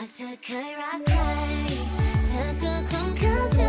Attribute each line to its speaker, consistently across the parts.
Speaker 1: ากเธอเคยรักใคร เธอก็คงเข้าใจ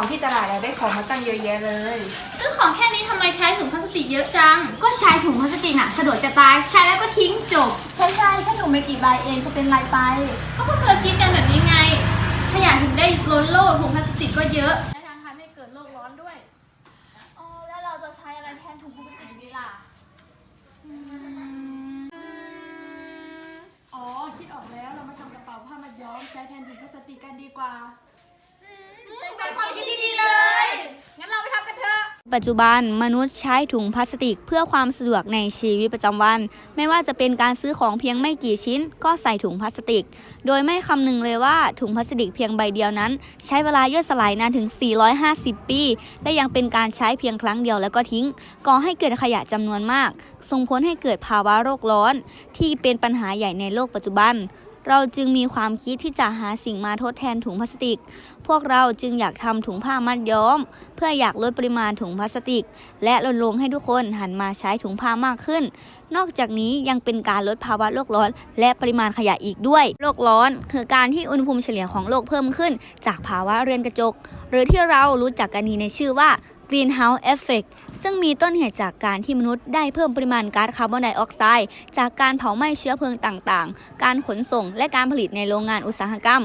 Speaker 1: ของ
Speaker 2: ที่ตลาดแล้วได้ของมาตั้งเยอะแยะเลย
Speaker 3: ซื้อของแค่นี้ทำไมใช้ถุงพลาสติกเยอะจัง ก็ใช้ถุงพลาสติกน่ะสะดวกจะตาย ใช้แล้วก็ทิ้งจบ
Speaker 2: ใช่ใช่แค่หนูไม่กี่ใบเองจะเป็นไรไป
Speaker 3: ก็พวกเธอคิดกันแบบนี้ไง ขยะถึงได้ล้นโลกถุงพลาสติกก็เยอะและทางทำให้เกิดโลกร้อนด้วย
Speaker 2: อ๋อ แล้วเราจะใช้อะไรแทนถุงพลาสติกดีล่ะ อ๋อ คิดออกแล้ว เรามาทำกระเป๋าผ้ามัดย้อมใช้แทนถุงพลาสติกกันดีกว่า
Speaker 3: เป็นความคิดที่ดีเลย งั้นเราไปทำกันเถอะ
Speaker 4: ปัจจุบันมนุษย์ใช้ถุงพลาสติกเพื่อความสะดวกในชีวิตประจำวัน ไม่ว่าจะเป็นการซื้อของเพียงไม่กี่ชิ้น ก็ใส่ถุงพลาสติก โดยไม่คำนึงเลยว่าถุงพลาสติกเพียงใบเดียวนั้น ใช้เวลาย่อยสลายนานถึง 450 ปี และยังเป็นการใช้เพียงครั้งเดียวแล้วก็ทิ้ง ก่อให้เกิดขยะจำนวนมาก ส่งผลให้เกิดภาวะโลกร้อน ที่เป็นปัญหาใหญ่ในโลกปัจจุบัน เราจึงมีความคิดที่จะหาสิ่งมาทดแทนถุงพลาสติก พวกเราจึงอยากทำถุงผ้ามัดย้อม เพื่ออยากลดปริมาณถุงพลาสติก และรณรงค์ให้ทุกคนหันมาใช้ถุงผ้ามากขึ้น นอกจากนี้ยังเป็นการลดภาวะโลกร้อน และปริมาณขยะอีกด้วย โลกร้อน คือการที่อุณหภูมิเฉลี่ยของโลกเพิ่มขึ้น จากภาวะเรือนกระจก หรือที่เรารู้จักกันดีในชื่อว่า Greenhouse Effect ซึ่งมีต้นเหตุจากการที่มนุษย์ได้เพิ่มปริมาณก๊าซคาร์บอนไดออกไซด์จากการเผาไหม้เชื้อเพลิงต่างๆ การขนส่งและการผลิตในโรงงานอุตสาหกรรม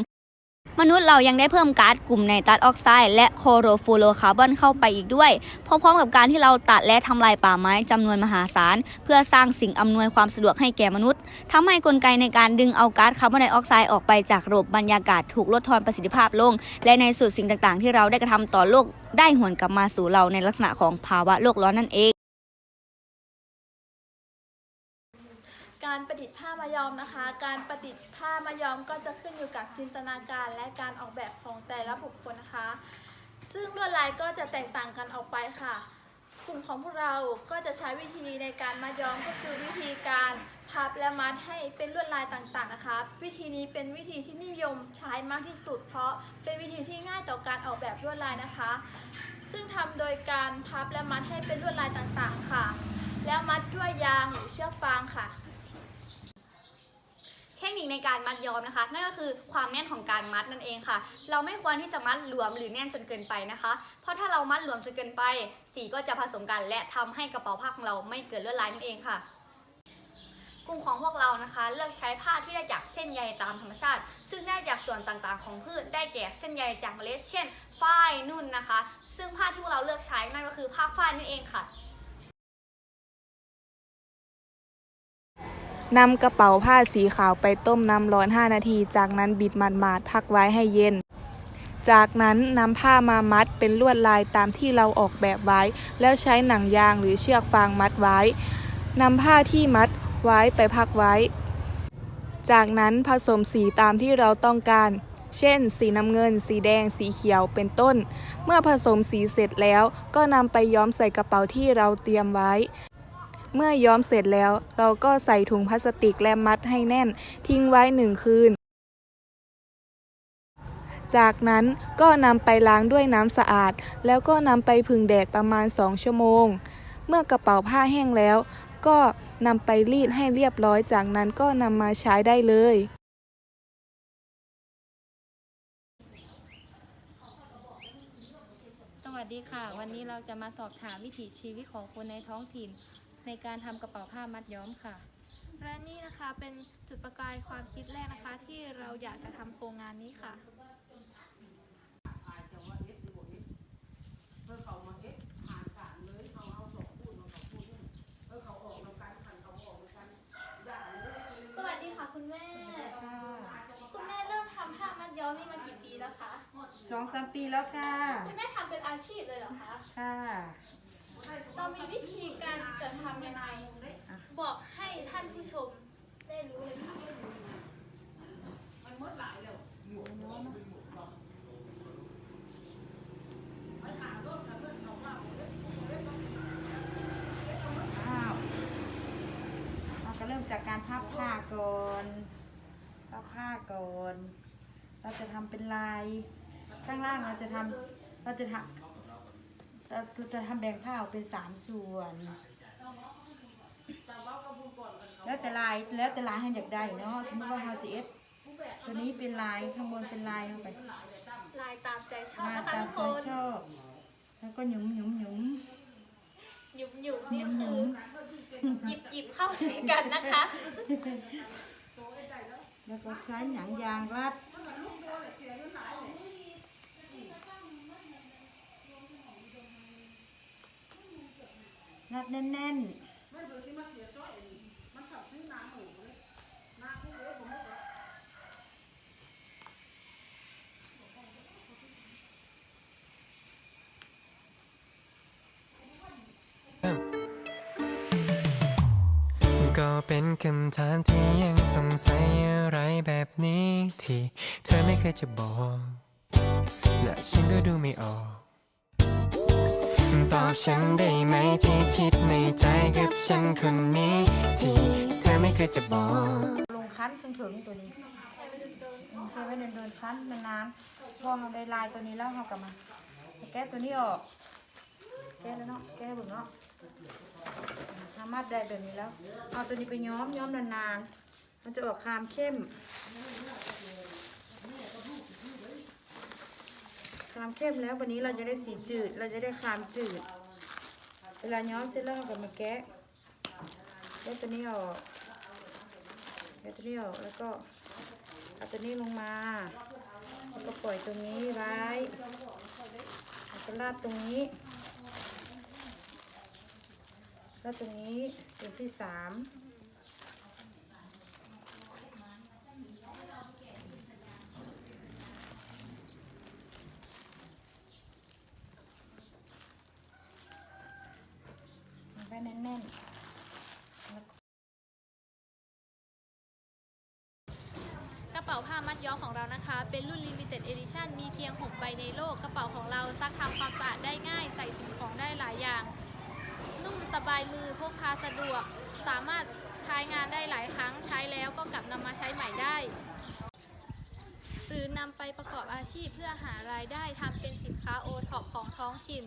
Speaker 4: มนุษย์เรายังได้เพิ่มก๊าซกลุ่มไนตรัสออกไซด์และโคโรฟูโรคาร์บอนเข้าไปอีกด้วย พร้อมๆกับการที่เราตัดและทำลายป่าไม้จำนวนมหาศาล เพื่อสร้างสิ่งอำนวยความสะดวกให้แก่มนุษย์ทำให้กลไกในการดึงเอาก๊าซคาร์บอนไดออกไซด์ออกไปจากระบบบรรยากาศถูกลดทอนประสิทธิภาพลง และในสุดสิ่งต่างๆ ที่เราได้กระทำต่อโลกได้หวนกลับมาสู่เราในลักษณะของภาวะโลกร้อนนั่นเอง
Speaker 5: ผ้ามายอมนะคะ การประดิษฐ์ผ้ามายอมก็จะขึ้นอยู่กับจินตนาการและการออกแบบของแต่ละบุคคลนะคะ ซึ่งลวดลายก็จะแตกต่างกันออกไปค่ะ กลุ่มของพวกเราก็จะใช้วิธีในการมายอมก็คือวิธีการพับและมัดให้เป็นลวดลายต่างๆนะคะ วิธีนี้เป็นวิธีที่นิยมใช้มากที่สุด เพราะเป็นวิธีที่ง่ายต่อการออกแบบลวดลายนะคะ ซึ่งทำโดยการพับและมัดให้เป็นลวดลายต่างๆค่ะ แล้วมัดด้วยยางหรือเชือกฟางค่ะ
Speaker 4: ทคนิคในการมัดย้อมนะคะ นั่นก็คือความแน่นของการมัดนั่นเองค่ะ เราไม่ควรที่จะมัดหลวมหรือแน่นจนเกินไปนะคะ เพราะถ้าเรามัดหลวมจนเกินไป สีก็จะผสมกันและทำให้กระเป๋าผ้าของเราไม่เกิดลวดลายนั่นเองค่ะกลุ่มของพวกเรานะคะ เลือกใช้ผ้าที่ได้จากเส้นใยตามธรรมชาติ ซึ่งได้จากส่วนต่างๆ ของพืชได้แก่เส้นใยจากเมล็ด เช่นฝ้ายนุ่นนะคะ ซึ่งผ้าที่พวกเราเลือกใช้นั่นก็คือผ้าฝ้ายนั่นเองค่ะ
Speaker 6: นำกระเป๋าผ้าสีขาวไปต้มน้ำร้อน 5 นาที จากนั้นบิดมันมาดๆพักไว้ให้เย็น จากนั้นนำผ้ามามัดเป็นลวดลายตามที่เราออกแบบไว้ แล้วใช้หนังยางหรือเชือกฟางมัดไว้นำผ้าที่มัดไว้ไปพักไว้ จากนั้นผสมสีตามที่เราต้องการ เช่น สีน้ำเงิน สีแดง สีเขียว เป็นต้น เมื่อผสมสีเสร็จแล้ว ก็นำไปย้อมใส่กระเป๋าที่เราเตรียมไว้ เมื่อย้อมเสร็จแล้ว เราก็ใส่ถุงพลาสติกและมัดให้แน่น ทิ้งไว้หนึ่งคืน จากนั้นก็นำไปล้างด้วยน้ำสะอาด แล้วก็นำไปผึ่งแดดประมาณ 2 ชั่วโมง เมื่อกระเป๋าผ้าแห้งแล้ว ก็นำไปรีดให้เรียบร้อย จากนั้นก็นำมาใช้ได้เลย
Speaker 7: สวัสดีค่ะ วันนี้เราจะมาสอบถามวิถีชีวิตของคนในท้องถิ่น ในการทำกระเป๋าผ้ามัดย้อมค่ะ
Speaker 5: และนี่นะคะเป็นจุดประกายความคิดแรกนะคะ ที่เราอยากจะทำโครงงานนี้ค่ะ
Speaker 8: เสขามาเอสผ่านสารเลยเอาเอาสองพูดมาสองพูด
Speaker 3: เออเขาออกนำการขันเขาออกนำการอย่าเลย
Speaker 8: ส
Speaker 3: วัสดีค่ะคุณแม่ คุณแม่เริ่มทำผ้ามัดย้
Speaker 8: อ
Speaker 3: มนี่มากี่ปีแล้วคะ
Speaker 8: สองสามปีแล้วค่ะ
Speaker 3: คุณแม่ทำเป็นอาชีพเลยเหรอคะ
Speaker 8: ค่ะ
Speaker 3: เรามีวิธีการจะทำยังไงบอกให้ท่านผู้ชมได้รู้เลยค่ะ
Speaker 8: อ้าวเราก็เริ่มจากการพับผ้าก่อนพับผ้าก่อน เราจะทำเป็นลาย ข้างล่างเราจะทำเราจะทำ เราจะทำแบ่งผ้าออกเป็นสามส่วน แล้วแต่ลายแล้วแต่ลายให้อยากได้เนาะสมมติว่าฮาซีเอฟตัวนี้เป็นลายข้างบนเป็นลายลงไป
Speaker 3: ลายตามใจชอบ
Speaker 8: ลาย
Speaker 3: นะคะ
Speaker 8: ตาม
Speaker 3: ทุก
Speaker 8: ใจ
Speaker 3: คน
Speaker 8: ชอบ แล้วก็หยุมหยุมหยุม
Speaker 3: หยุบหยุบนี่คือหยิบหยิบเข้าใส่กันนะคะ
Speaker 8: แล้วก็ใช้หนังยางรัด รัดแน่นๆ
Speaker 9: ก็เป็นคำถามที่ยังสงสัยอะไรแบบนี้ที่เธอไม่เคยจะบอก และฉันก็ดูไม่ออก ตอบฉันได้ไหมที่คิดในใจกับฉันคนนี้ ที่เธอไม่เคยจะบอก
Speaker 8: ลงคั้นถึงถึงๆตัวนี้ใช้ไว้เดินใช้เดินเดินคั้นนานๆพอเราได้ลายตัวนี้แล้วเรากลับมาแก้ตัวนี้ออก แก้แล้วเนาะแก้เบึงเนาะสามารถได้แบบนี้แล้ว เอาตัวนี้ไปย้อมย้อมนานๆมันจะออกคามเข้ม ความเข้มแล้ววันนี้เราจะได้สีจืด เราจะได้ความจืด เวลาย้อมเสร็จแล้วเราก็มาแกะแกะตัวนี้ออกแกะตัวนี้ออกแล้วก็เอาตัวนี้ลงมา แล้วก็ปล่อยตรงนี้ไว้แล้วก็ลาดตรงนี้ลาดตรงนี้เป็นที่สามมันไปแน่นๆ
Speaker 3: ก ระเป๋าผ้ามัดย้อมของเรานะคะ เป็นรุ่น Limited Edition มีเพียง 6 ใบในโลก กระเป๋าของเราซักทำความสะอาดได้ง่าย ใส่สิ่งของได้หลายอย่าง นุ่มสบายมือพกพาสะดวก สามารถใช้งานได้หลายครั้ง ใช้แล้วก็กลับนำมาใช้ใหม่ได้ หรือนำไปประกอบอาชีพเพื่อหารายได้ทำเป็นสินค้าโอท็อปของท้องถิ่น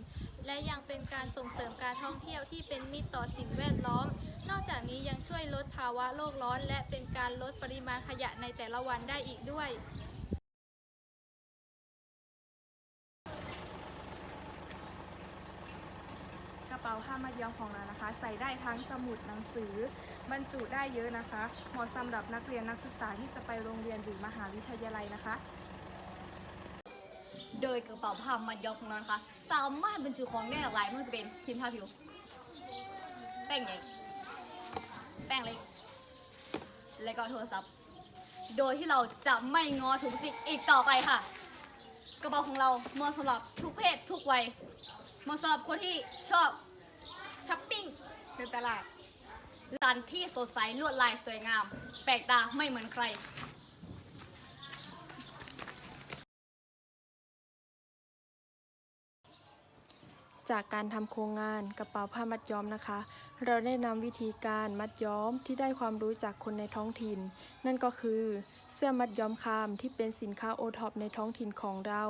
Speaker 3: และยังเป็นการส่งเสริมการท่องเที่ยวที่เป็นมิตรต่อสิ่งแวดล้อม นอกจากนี้ยังช่วยลดภาวะโลกร้อน และเป็นการลดปริมาณขยะในแต่ละวันได้อีกด้วย
Speaker 6: กระเป๋าผ้ามัดย้อมของเรานะคะ ใส่ได้ทั้งสมุดหนังสือ บรรจุได้เยอะนะคะ เหมาะสำหรับนักเรียนนักศึกษาที่จะไปโรงเรียนหรือมหาวิทยาลัยนะคะ
Speaker 4: โดยกระเป๋าผ้ามัดย้อมของเรานะคะ สามารถบรรจุของได้หลากหลายไม่ว่าจะเป็นครีมทาผิวแป้งใหญ่ แป้งเล็ก และก็โทรศัพท์ โดยที่เราจะไม่งอถุงพลาสติกอีกต่อไปค่ะ กระเป๋าของเราเหมาะสำหรับทุกเพศทุกวัยเหมาะสำหรับคนที่ชอบช้อปปิ้งในตลาดร้านที่สดใสลวดลายสวยงาม แปลกตาไม่เหมือนใคร
Speaker 2: จากการทำโครงงานกระเป๋าผ้ามัดย้อมนะคะ เราได้นำวิธีการมัดย้อมที่ได้ความรู้จากคนในท้องถิ่น นั่นก็คือ เสื้อมัดย้อมคามที่เป็นสินค้าโอท็อปในท้องถิ่นของเรา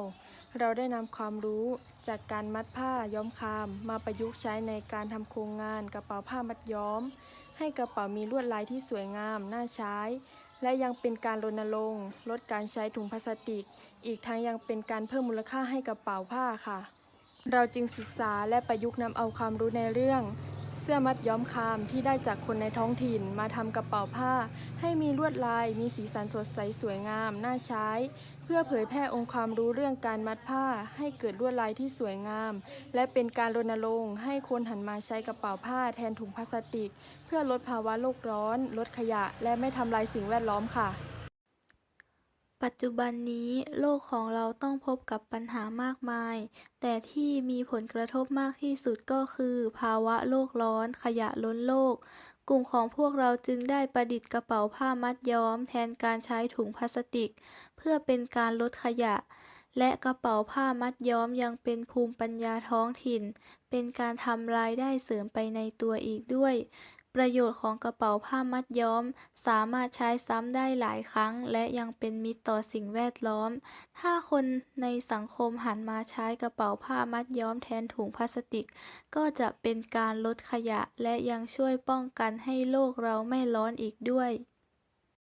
Speaker 2: เราได้นำความรู้จากการมัดผ้าย้อมคามมาประยุกต์ใช้ในการทำโครงงานกระเป๋าผ้ามัดย้อม ให้กระเป๋ามีลวดลายที่สวยงามน่าใช้ และยังเป็นการรณรงค์ลดการใช้ถุงพลาสติก อีกทั้งยังเป็นการเพิ่มมูลค่าให้กระเป๋าผ้าค่ะ เราจึงศึกษาและประยุกต์นำเอาความรู้ในเรื่อง เสื้อมัดย้อมคามที่ได้จากคนในท้องถิ่นมาทำกระเป๋าผ้า ให้มีลวดลายมีสีสันสดใสสวยงาม น่าใช้ เพื่อเผยแพร่องค์ความรู้เรื่องการมัดผ้า ให้เกิดลวดลายที่สวยงาม และเป็นการรณรงค์ให้คนหันมาใช้กระเป๋าผ้าแทนถุงพลาสติก เพื่อลดภาวะโลกร้อน ลดขยะ และไม่ทำลายสิ่งแวดล้อมค่ะ
Speaker 10: ปัจจุบันนี้โลกของเราต้องพบกับปัญหามากมาย แต่ที่มีผลกระทบมากที่สุดก็คือ ภาวะโลกร้อนขยะล้นโลก กลุ่มของพวกเราจึงได้ประดิษฐ์กระเป๋าผ้ามัดย้อม แทนการใช้ถุงพลาสติก เพื่อเป็นการลดขยะ และกระเป๋าผ้ามัดย้อมยังเป็นภูมิปัญญาท้องถิ่น เป็นการทำรายได้เสริมไปในตัวอีกด้วย ประโยชน์ของกระเป๋าผ้ามัดย้อม สามารถใช้ซ้ำได้หลายครั้ง และยังเป็นมิตรต่อสิ่งแวดล้อม ถ้าคนในสังคมหันมาใช้กระเป๋าผ้ามัดย้อมแทนถุงพลาสติก ก็จะเป็นการลดขยะและยังช่วยป้องกันให้โลกเราไม่ร้อนอีกด้วย